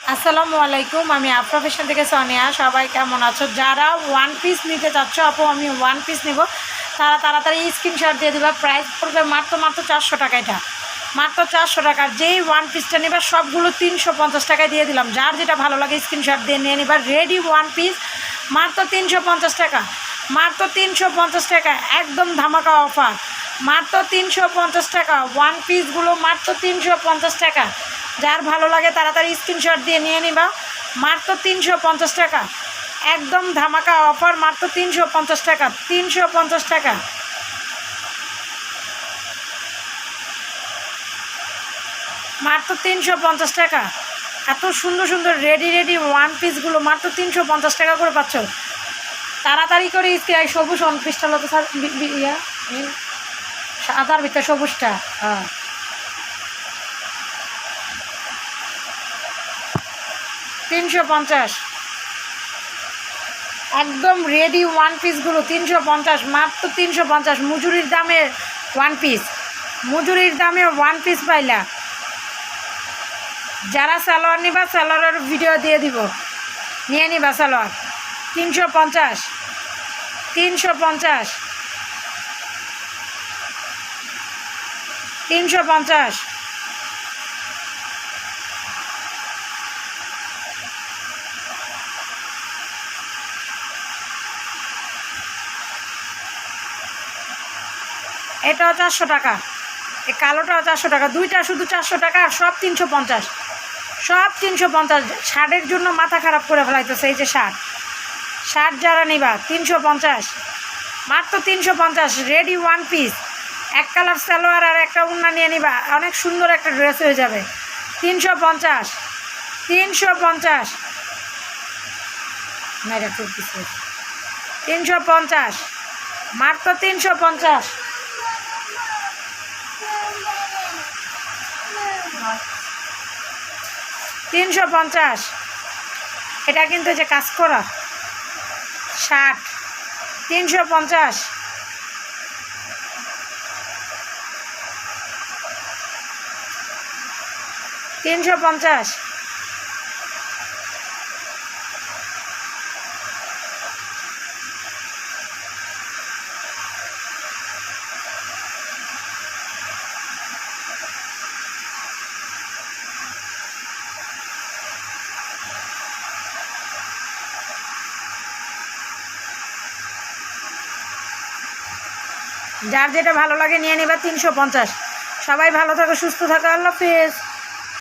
আসসালামু আলাইকুম, আমি আফরা ফ্যাশন থেকে সোনিয়া। সবাই কেমন আছো? যারা ওয়ান পিস নিতে চাচ্ছ, আপু, আমি ওয়ান পিস নিব। তারা তাড়াতাড়ি স্ক্রিনশট দিয়ে দিবা। প্রাইস পড়বে মাত্র মাত্র চারশো টাকা এটা। মাত্র চারশো টাকা। যেই ওয়ান পিসটা নেবা, সবগুলো তিনশো পঞ্চাশ টাকায় দিয়ে দিলাম। যার যেটা ভালো লাগে স্ক্রিনশট দিয়ে নিয়ে নিবা। রেডি ওয়ান পিস মাত্র তিনশো পঞ্চাশ টাকা। মাত্র তিনশো পঞ্চাশ টাকা, একদম ধামাকা অফার মাত্র তিনশো পঞ্চাশ টাকা। ওয়ান পিসগুলো মাত্র তিনশো পঞ্চাশ টাকা। যার ভালো লাগে তাড়াতাড়ি স্ক্রিনশট দিয়ে নিয়ে নিবা। মাত্র তিনশো পঞ্চাশ টাকা। একদম ধামাকা অফার মাত্র তিনশো পঞ্চাশ টাকা। তিনশো পঞ্চাশ টাকা। মাত্র তিনশো পঞ্চাশ টাকা। এত সুন্দর সুন্দর রেডি রেডি ওয়ান পিসগুলো মাত্র তিনশো পঞ্চাশ টাকা করে পাচ্ছ। তাড়াতাড়ি করে সবুজ ওয়ান পিসটা লোক স্যার ইয়া সাদার ভিতরে সবুজটা হ্যাঁ। তিনশো পঞ্চাশ। একদম রেডি ওয়ান পিসগুলো তিনশো পঞ্চাশ, মাত্র তিনশো পঞ্চাশ। মজুরির দামে ওয়ান পিস মজুরির দামে ওয়ান পিস পাইলা। যারা সালোয়ার নিবা সালোয়ারের ভিডিও দিয়ে দিব। নিয়ে নিবা সালোয়ার তিনশো পঞ্চাশ। তিনশো পঞ্চাশ। তিনশো পঞ্চাশ। এটাও চারশো টাকা। এই কালোটাও চারশো টাকা। দুইটা শুধু চারশো টাকা, আর সব তিনশো পঞ্চাশ। সব তিনশো পঞ্চাশ। শার্টের জন্য মাথা খারাপ করে ফেলাইতেছে এই যে শার্ট শার্ট যারা নিবা, তিনশো পঞ্চাশ। মাত্র তিনশো পঞ্চাশ। রেডি ওয়ান পিস এক কালার সালোয়ার আর একটা উন্না নিয়ে নিবা। অনেক সুন্দর একটা ড্রেস হয়ে যাবে। তিনশো পঞ্চাশ। তিনশো পঞ্চাশ। তিনশো পঞ্চাশ। মাত্র তিনশো পঞ্চাশ। তিনশো পঞ্চাশ। এটা কিন্তু যে কাজ করা ষাট। তিনশো পঞ্চাশ। তিনশো পঞ্চাশ। যার যেটা ভালো লাগে নিয়ে নিবা তিনশো পঞ্চাশ। সবাই ভালো থাকো, সুস্থ থাকো, আল্লাহ হাফেজ।